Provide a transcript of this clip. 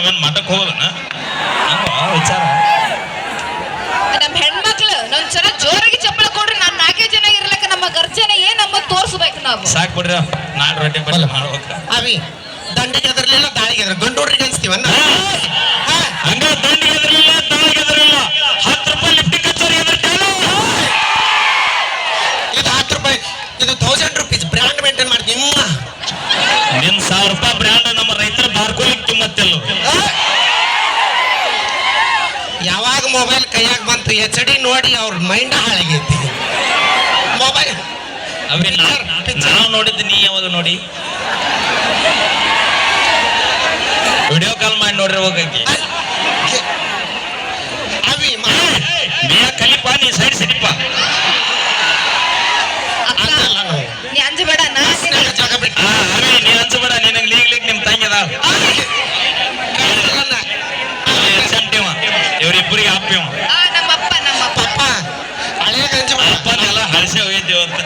ನಾವೇನ್ ಮಠಕ್ ಹೋಗೋದನ ಹಂಗ ವಿಚಾರ. ನಮ್ಮ ಹೆಣ್ಮಕ್ಳು ನನ್ ಚೆನ್ನಾಗ್ ಜೋರಾಗಿ ಚಪ್ಪಳ ಕೊಡ್ರಿ ನಾನ್ ನಾಲ್ಕೇ ಜನ ಇರ್ಲಕ್ಕ ನಮ್ಮ ಗರ್ಜನೆ ಏನ್ ನಮ್ಮ ತೋರ್ಸ್ಬೇಕು ನಾವು. ಸಾಕ್ ಬಿಡ್ರಿ ನಾಡ್ ರೊಟ್ಟಿ ಬಲ್ಲ. ಮಾಡ್ಬೇಕು. ಅವಿ ದಂಡಿಗೆ ಎದರ್ಲಿಲ್ಲ ದಾಳಿಗೆ ಎದ್ರ ಗಂಡು ಹುಡ್ರಿಗೆ ಅನ್ಸ್ತೀವನ್ನ ಹಂಗ ದಂಡಿಗೆ ಎದ್ರಲಿಲ್ಲ ತಾಳಿಗೆ ಎದ್ರಲಿಲ್ಲ. ಹತ್ತು ರೂಪಾಯಿ ಇದು ಹತ್ತು ರೂಪಾಯಿ ಇದು ತೌಸಂಡ್ ರುಪೀಸ್ ಬ್ರ್ಯಾಂಡ್ ಮೇಂಟೈನ್ ಮಾಡ್ತೀನಿ. ನಿಮ್ಮ. ನಿನ್ ಸಾವಿರ ರೂಪಾಯಿ ಬ್ರ್ಯಾಂಡ್ ನಮ್ಮ ರೈತರ ಕಿಮ್ಮತ್ತಿಲ್ಲ ಯಾವಾಗ ಮೊಬೈಲ್ ಕೈಯಾಗ ಬಂತು ಎಚ್ ಡಿ ನೋಡಿ ಅವ್ರ ಮೈಂಡ್ ಹಾಳಾಗೈತಿ. ಮೊಬೈಲ್ ಅವಿ ನಾವು ನೋಡಿದ್ದು ನೀ ಯಾವಾಗ ನೋಡಿ? ವಿಡಿಯೋ ಕಾಲ್ ಮಾಡಿ ನೋಡ್ರಿ ಹೋಗಕ್ಕೆ ಅವಿ ಮಾ- ನೀ ಕಲಿಪ ನೀ ಸೈಡ್ ಸಿಡಿಪ ಅಂಜಬೇಡ ನಾ ಅಪ್ಪಿವ ಆ, ನಮ್ಮಪ್ಪ ನಮ್ಮಪ್ಪ. ಹಳೆ ಗಂಜಿ ಅಪ್ಪನೆಲ್ಲ ಹಳಸೆ ಹೋಗಿದ್ದೀವಿ ಅಂತ